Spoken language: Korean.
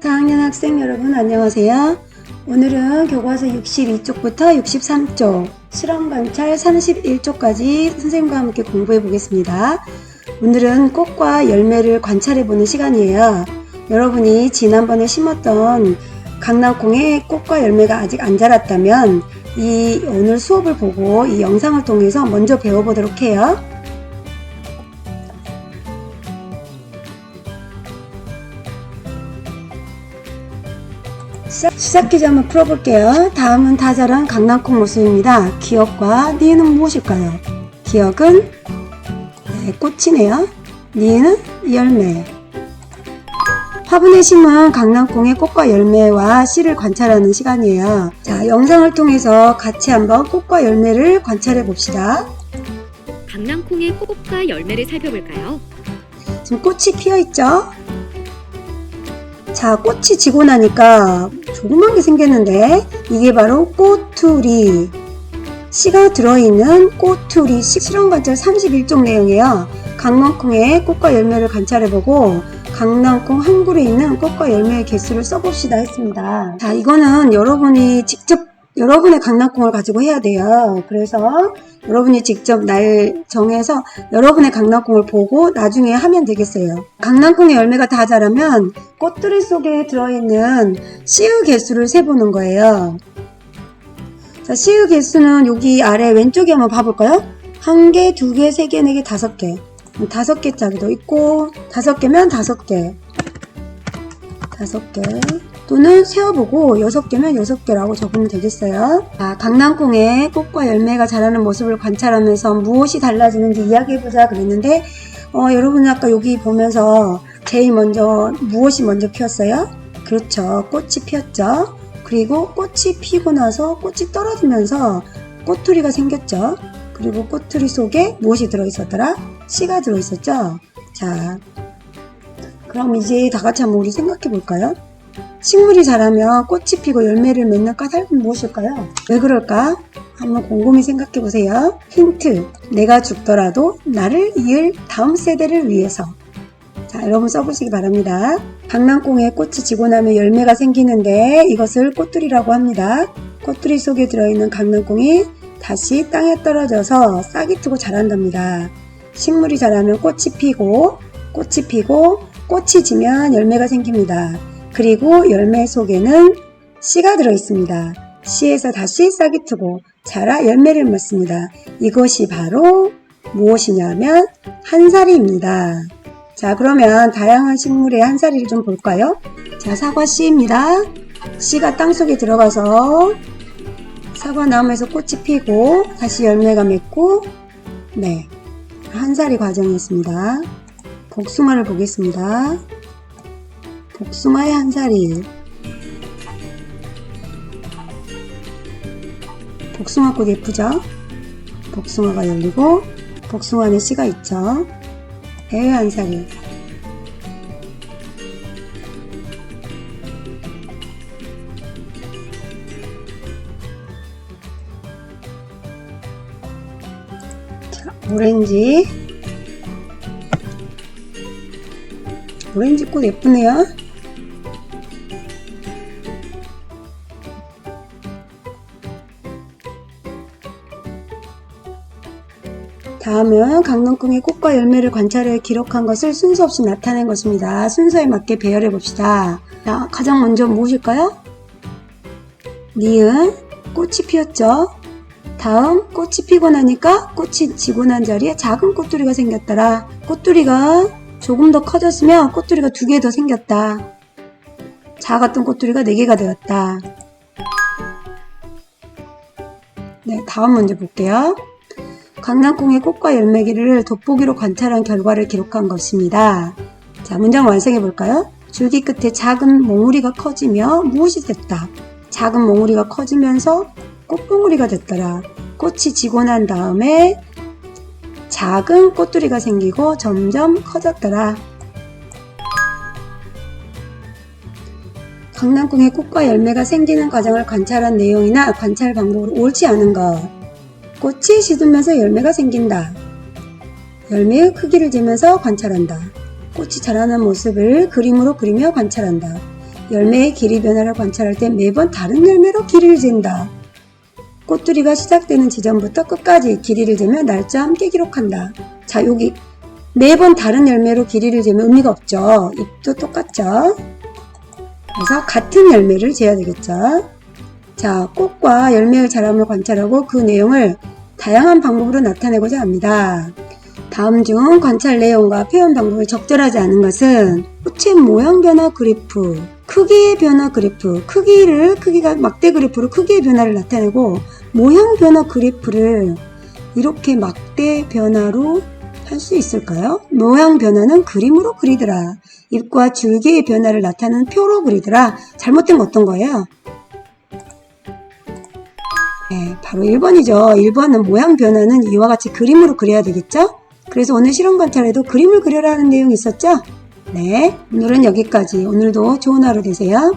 4학년 학생 여러분 안녕하세요. 오늘은 교과서 62쪽부터 63쪽 실험 관찰 31쪽까지 선생님과 함께 공부해 보겠습니다. 오늘은 꽃과 열매를 관찰해 보는 시간이에요. 여러분이 지난번에 심었던 강낭콩에 꽃과 열매가 아직 안 자랐다면 이 오늘 수업을 보고 이 영상을 통해서 먼저 배워보도록 해요. 시작, 시작 퀴즈 한번 풀어볼게요. 다음은 다 자란 강낭콩 모습입니다. 기억과 니은 무엇일까요? 기억은 네, 꽃이네요. 니은 열매. 화분에 심은 강낭콩의 꽃과 열매와 씨를 관찰하는 시간이에요. 자, 영상을 통해서 같이 한번 꽃과 열매를 관찰해 봅시다. 강낭콩의 꽃과 열매를 살펴볼까요? 지금 꽃이 피어 있죠? 자, 꽃이 지고 나니까 조그만 게 생겼는데 이게 바로 꼬투리. 씨가 들어있는 꼬투리 씨 실험 관찰 31쪽 내용이에요. 강낭콩의 꽃과 열매를 관찰해보고 강낭콩 한 굴에 있는 꽃과 열매의 개수를 써봅시다 했습니다. 자, 이거는 여러분이 직접 여러분의 강낭콩을 가지고 해야 돼요. 그래서 여러분이 직접 날 정해서 여러분의 강낭콩을 보고 나중에 하면 되겠어요. 강낭콩의 열매가 다 자라면 꽃들이 속에 들어있는 씨의 개수를 세보는 거예요. 자, 씨의 개수는 여기 아래 왼쪽에 한번 봐볼까요? 한 개, 두 개, 세 개, 네 개, 다섯 개. 다섯 개짜리도 있고, 다섯 개면 다섯 개. 다섯 개. 또는 세어보고 여섯 개면 여섯 개라고 적으면 되겠어요. 자, 강낭콩의 꽃과 열매가 자라는 모습을 관찰하면서 무엇이 달라지는지 이야기해보자 그랬는데, 어, 여러분 아까 여기 보면서 제일 먼저 무엇이 먼저 피었어요? 그렇죠. 꽃이 피었죠. 그리고 꽃이 피고 나서 꽃이 떨어지면서 꼬투리가 생겼죠. 그리고 꼬투리 속에 무엇이 들어있었더라? 씨가 들어있었죠. 자, 그럼 이제 다 같이 한번 우리 생각해 볼까요? 식물이 자라면 꽃이 피고 열매를 맺는 까닭은 무엇일까요? 왜 그럴까? 한번 곰곰이 생각해 보세요. 힌트. 내가 죽더라도 나를 이을 다음 세대를 위해서. 자, 여러분 써보시기 바랍니다. 강낭콩에 꽃이 지고 나면 열매가 생기는데 이것을 꽃들이라고 합니다. 꽃들이 속에 들어있는 강낭콩이 다시 땅에 떨어져서 싹이 트고 자란답니다. 식물이 자라면 꽃이 피고, 꽃이 피고, 꽃이 지면 열매가 생깁니다. 그리고 열매 속에는 씨가 들어 있습니다. 씨에서 다시 싹이 트고 자라 열매를 맺습니다. 이것이 바로 무엇이냐면 한살이입니다. 자, 그러면 다양한 식물의 한살이를 좀 볼까요? 자, 사과 씨입니다. 씨가 땅 속에 들어가서 사과 나무에서 꽃이 피고 다시 열매가 맺고 네, 한살이 과정이었습니다. 복숭아를 보겠습니다. 복숭아의 한살이 복숭아꽃 예쁘죠? 복숭아가 열리고 복숭아 안에 씨가 있죠? 애의 한살이 자, 오렌지 오렌지 꽃 예쁘네요. 다음은 강낭콩의 꽃과 열매를 관찰해 기록한 것을 순서 없이 나타낸 것입니다. 순서에 맞게 배열해 봅시다. 자, 가장 먼저 무엇일까요? 니은 꽃이 피었죠. 다음 꽃이 피고 나니까 꽃이 지고 난 자리에 작은 꽃두리가 생겼더라. 꽃두리가 조금 더 커졌으면 꽃두리가 두 개 더 생겼다. 작았던 꽃두리가 네 개가 되었다. 네, 다음 문제 볼게요. 강낭콩의 꽃과 열매기를 돋보기로 관찰한 결과를 기록한 것입니다. 자, 문장 완성해 볼까요? 줄기 끝에 작은 몽우리가 커지며 무엇이 됐다? 작은 몽우리가 커지면서 꽃봉우리가 됐더라. 꽃이 지고 난 다음에 작은 꽃두리가 생기고 점점 커졌더라. 강낭콩의 꽃과 열매가 생기는 과정을 관찰한 내용이나 관찰 방법으로 옳지 않은 것. 꽃이 시들면서 열매가 생긴다. 열매의 크기를 재면서 관찰한다. 꽃이 자라는 모습을 그림으로 그리며 관찰한다. 열매의 길이 변화를 관찰할 때 매번 다른 열매로 길이를 잰다. 꽃두리가 시작되는 지점부터 끝까지 길이를 재며 날짜와 함께 기록한다. 자, 여기 매번 다른 열매로 길이를 재면 의미가 없죠. 잎도 똑같죠. 그래서 같은 열매를 재야 되겠죠. 자, 꽃과 열매의 자람을 관찰하고 그 내용을 다양한 방법으로 나타내고자 합니다. 다음 중 관찰 내용과 표현 방법이 적절하지 않은 것은 꽃의 모양 변화 그래프, 크기의 변화 그래프, 크기를 크기가 막대 그래프로 크기의 변화를 나타내고 모양 변화 그래프를 이렇게 막대 변화로 할 수 있을까요? 모양 변화는 그림으로 그리더라. 잎과 줄기의 변화를 나타내는 표로 그리더라. 잘못된 거 어떤 거예요? 네, 바로 1번이죠. 1번은 모양 변화는 이와 같이 그림으로 그려야 되겠죠? 그래서 오늘 실험 관찰에도 그림을 그려라 하는 내용이 있었죠? 네, 오늘은 여기까지. 오늘도 좋은 하루 되세요.